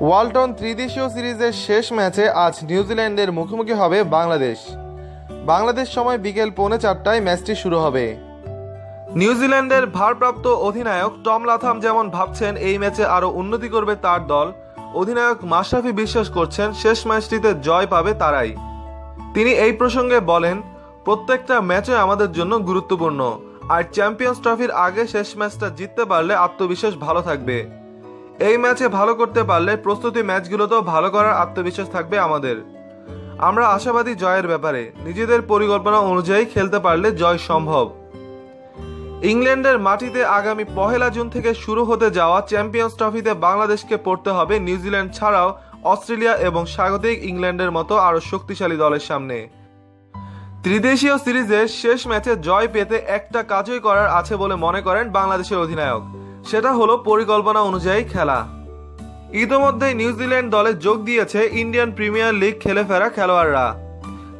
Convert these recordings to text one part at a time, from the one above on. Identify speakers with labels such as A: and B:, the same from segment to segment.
A: ওয়ালটন ত্রিদেশীয় সিরিজের শেষ ম্যাচে আজ নিউজিল্যান্ডের মুখোমুখি হবে বাংলাদেশ। বাংলাদেশ সময় বিকেল পৌনে চারটায় ম্যাচটি শুরু হবে। নিউজিল্যান্ডের ভারপ্রাপ্ত অধিনায়ক টম লাথাম যেমন ভাবছেন, এই ম্যাচে আরও উন্নতি করবে তার দল। অধিনায়ক মাশরাফি বিশ্বাস করছেন, শেষ ম্যাচটিতে জয় পাবে তারাই। তিনি এই প্রসঙ্গে বলেন, প্রত্যেকটা ম্যাচে আমাদের জন্য গুরুত্বপূর্ণ। আর চ্যাম্পিয়ন্স ট্রফির আগে শেষ ম্যাচটা জিততে পারলে আত্মবিশ্বাস ভালো থাকবে। এই ম্যাচে ভালো করতে পারলে প্রস্তুতি ম্যাচগুলোতেও ভালো করার আত্মবিশ্বাস থাকবে আমাদের। আমরা আশাবাদী জয়ের ব্যাপারে, নিজেদের পরিকল্পনা অনুযায়ী খেলতে পারলে জয় সম্ভব। ইংল্যান্ডের মাটিতে আগামী পহেলা জুন থেকে শুরু হতে যাওয়া চ্যাম্পিয়ন্স ট্রফিতে বাংলাদেশকে পড়তে হবে নিউজিল্যান্ড ছাড়াও অস্ট্রেলিয়া এবং স্বাগতিক ইংল্যান্ডের মতো আরও শক্তিশালী দলের সামনে। ত্রিদেশীয় সিরিজের শেষ ম্যাচে জয় পেতে একটা কাজই করার আছে বলে মনে করেন বাংলাদেশের অধিনায়ক। সেটা হলো পরিকল্পনা অনুযায়ী খেলা। ইতোমধ্যেই নিউজিল্যান্ড দলে যোগ দিয়েছে ইন্ডিয়ান প্রিমিয়ার লিগ খেলে ফেরা খেলোয়াড়রা।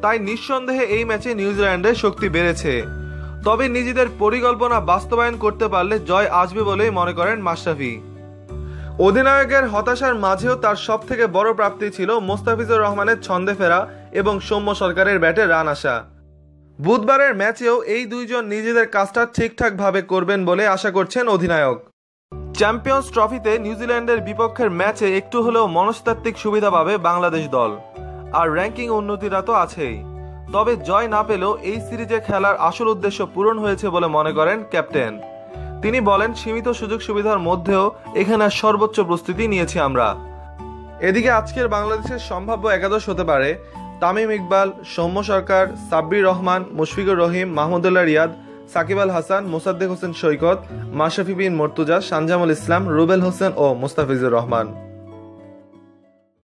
A: তাই নিঃসন্দেহে এই ম্যাচে নিউজিল্যান্ডের শক্তি বেড়েছে। তবে নিজেদের পরিকল্পনা বাস্তবায়ন করতে পারলে জয় আসবে বলেই মনে করেন মাশরাফি। অধিনায়কের হতাশার মাঝেও তার সব থেকে বড় প্রাপ্তি ছিল মোস্তাফিজুর রহমানের ছন্দে ফেরা এবং সৌম্য সরকারের ব্যাটে রান আসা। বুধবারের ম্যাচেও এই দুইজন নিজেদের কাজটা ঠিকঠাকভাবে করবেন বলে আশা করছেন অধিনায়ক। চ্যাম্পিয়ন্স ট্রফিতে নিউজিল্যান্ডের বিপক্ষের ম্যাচে একটু হলেও মনস্তাত্ত্বিক সুবিধা পাবে বাংলাদেশ দল। আর র্যাঙ্কিং উন্নতিটা তো আছেই। তবে জয় না পেলেও এই সিরিজে খেলার আসল উদ্দেশ্য পূরণ হয়েছে বলে মনে করেন ক্যাপ্টেন। তিনি বলেন, সীমিত সুযোগ সুবিধার মধ্যেও এখানে সর্বোচ্চ প্রস্তুতি নিয়েছি আমরা। এদিকে আজকের বাংলাদেশের সম্ভাব্য একাদশ হতে পারে তামিম ইকবাল, সৌম্য সরকার, সাব্বির রহমান, মুশফিকুর রহিম, মাহমুদুল্লাহ রিয়াদ, সাকিব আল হাসান, মোসাদ্দেক হোসেন সৈকত মাশাফি বিন মর্তুজা সানজামুল ইসলাম, রুবেল হোসেন ও মুস্তাফিজুর রহমান।